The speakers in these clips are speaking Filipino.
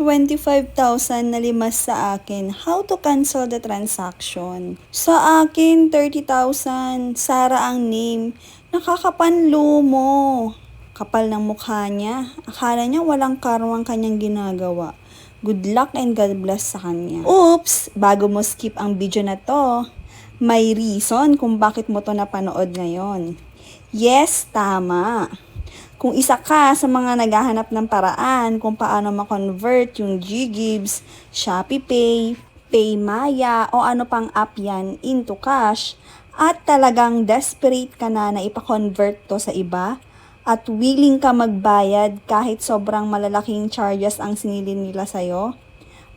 25,000 na limas sa akin. How to cancel the transaction? Sa akin, 30,000. Sara ang name. Nakakapanlo mo. Kapal ng mukha niya. Akala niya walang karwang kanyang ginagawa. Good luck and God bless sa kanya. Oops! Bago mo skip ang video na to, may reason kung bakit mo to napanood ngayon. Yes, tama. Kung isa ka sa mga naghahanap ng paraan kung paano ma-convert yung Ggibbs, Shopee Pay, Paymaya o ano pang app yan into cash at talagang desperate ka na na ipa-convert to sa iba at willing ka magbayad kahit sobrang malalaking charges ang sinilin nila sa'yo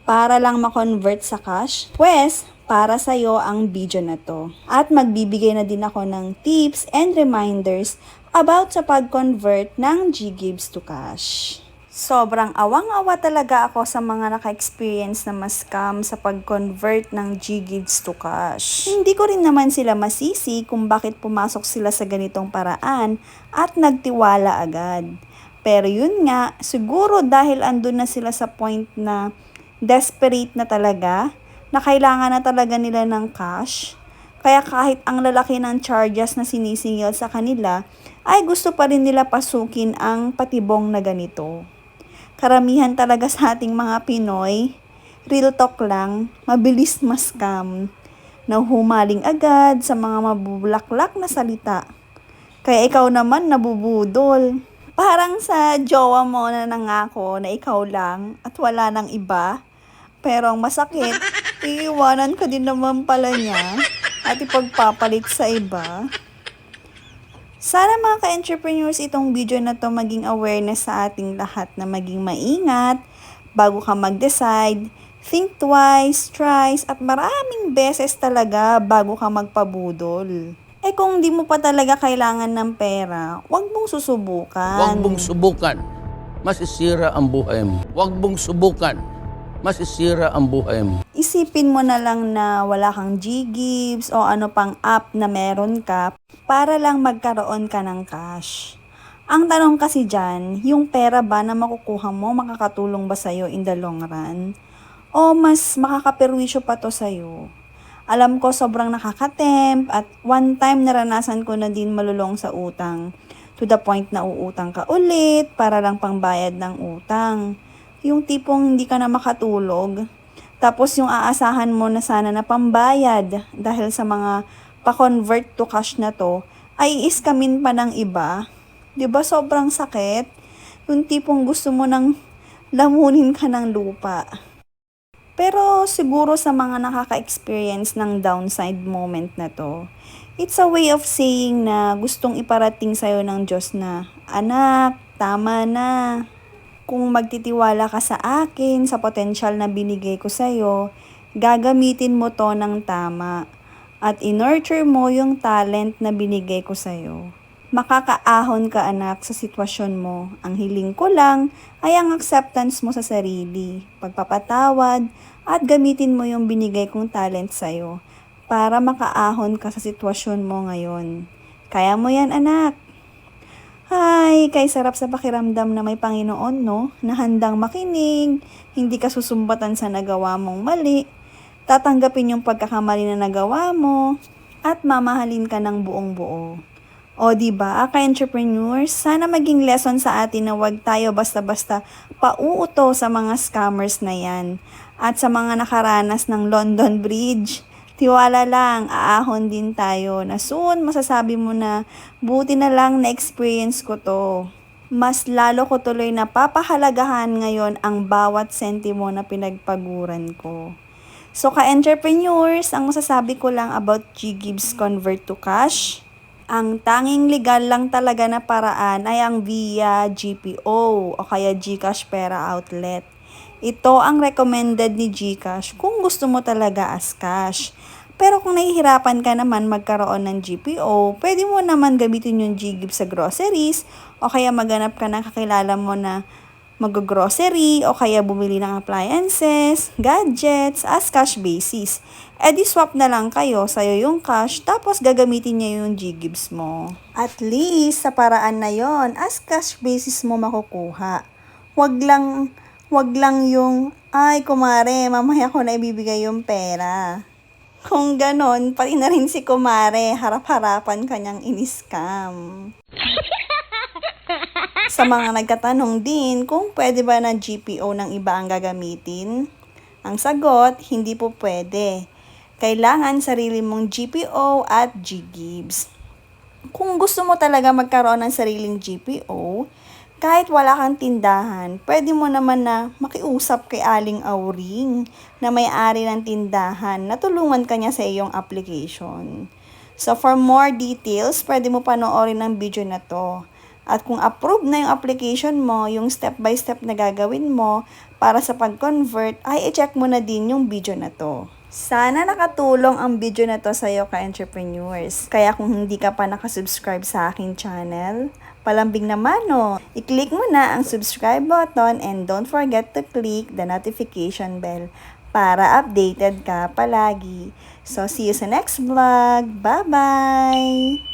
para lang ma-convert sa cash, pues para sa'yo ang video na to. At magbibigay na din ako ng tips and reminders about sa pag-convert ng Ggibbs to cash. Sobrang awang-awa talaga ako sa mga naka-experience na ma-scam sa pag-convert ng Ggibbs to cash. Hindi ko rin naman sila masisi kung bakit pumasok sila sa ganitong paraan at nagtiwala agad. Pero yun nga, siguro dahil andun na sila sa point na desperate na talaga, na kailangan na talaga nila ng cash, kaya kahit ang lalaki ng charges na sinisingil sa kanila, ay gusto pa rin nila pasukin ang patibong na ganito. Karamihan talaga sa ating mga Pinoy, real talk lang, mabilis ma-scam, na humaling agad sa mga mabubulaklak na salita. Kaya ikaw naman nabubudol. Parang sa jowa mo na nangako na ikaw lang at wala nang iba. Pero ang masakit, iiwanan ka din naman pala niya at ipagpapalit sa iba. Sana mga ka-entrepreneurs itong video na to maging awareness sa ating lahat na maging maingat bago ka mag-decide, think twice, thrice, at maraming beses talaga bago ka magpabudol. Eh kung di mo pa talaga kailangan ng pera, huwag mong susubukan. Huwag mong subukan. Masisira ang buhay mo. Huwag mong subukan. Masisira ang buhay mo. Isipin mo na lang na wala kang Ggibbs o ano pang app na meron ka para lang magkaroon ka ng cash. Ang tanong kasi dyan, yung pera ba na makukuha mo makakatulong ba sa'yo in the long run? O mas makakaperwisyo pa to sa'yo? Alam ko sobrang nakakatemp at one time naranasan ko na din malulong sa utang to the point na uutang ka ulit para lang pangbayad ng utang. Yung tipong hindi ka na makatulog. Tapos yung aasahan mo na sana na pambayad dahil sa mga pa-convert to cash na to, ay iskamin pa ng iba. ba sobrang sakit? Yung tipong gusto mo nang lamunin ka ng lupa. Pero siguro sa mga nakaka-experience ng downside moment na to, it's a way of saying na gustong iparating sa'yo ng Diyos na, Anak, tama na. Kung magtitiwala ka sa akin, sa potensyal na binigay ko sa'yo, gagamitin mo to ng tama. At in-nurture mo yung talent na binigay ko sa'yo. Makakaahon ka anak sa sitwasyon mo. Ang hiling ko lang ay ang acceptance mo sa sarili, pagpapatawad, at gamitin mo yung binigay kong talent sa'yo para makaahon ka sa sitwasyon mo ngayon. Kaya mo yan anak. Ay, kay sarap sa pakiramdam na may Panginoon, no? Na handang makinig, hindi ka susumbatan sa nagawa mong mali, tatanggapin yung pagkakamali na nagawa mo, at mamahalin ka ng buong buo. O di ba, ka-entrepreneurs, sana maging lesson sa atin na wag tayo basta-basta pauuto sa mga scammers na yan at sa mga nakaranas ng London Bridge. Tiwala lang, aahon din tayo na soon masasabi mo na buti na lang na-experience ko to. Mas lalo ko tuloy na papahalagahan ngayon ang bawat sentimo na pinagpaguran ko. So ka-entrepreneurs, ang masasabi ko lang about Ggibbs Convert to Cash, ang tanging legal lang talaga na paraan ay ang via GPO o kaya GCash Pera Outlet. Ito ang recommended ni GCash kung gusto mo talaga as cash. Pero kung nahihirapan ka naman magkaroon ng GPO, pwede mo naman gamitin yung GGIF sa groceries o kaya maganap ka ng kakilala mo na mag-grocery o kaya bumili ng appliances, gadgets, as cash basis. E di swap na lang kayo, sa'yo yung cash, tapos gagamitin niya yung G-Gibbs mo. At least, sa paraan na yon as cash basis mo makukuha. Huwag lang, Huwag lang yung, ay kumare, mamaya ko na ibibigay yung pera. Kung ganon, pati na rin si kumare, harap-harapan kanyang iniskam. Sa mga nagkatanong din kung pwede ba na GPO ng iba ang gagamitin, ang sagot, hindi po pwede. Kailangan sarili mong GPO at G-Gibbs. Kung gusto mo talaga magkaroon ng sariling GPO, kahit wala kang tindahan, pwede mo naman na makiusap kay Aling Auring na may-ari ng tindahan na tulungan kanya sa iyong application. So for more details, pwede mo panoorin ang video na to. At kung approve na yung application mo, yung step by step na gagawin mo para sa pag-convert, ay i-check mo na din yung video na to. Sana nakatulong ang video na to sa iyo ka-entrepreneurs. Kaya kung hindi ka pa nakasubscribe sa aking channel, palambing naman no, i-click mo na ang subscribe button and don't forget to click the notification bell para updated ka palagi. So see you sa next vlog. Bye-bye!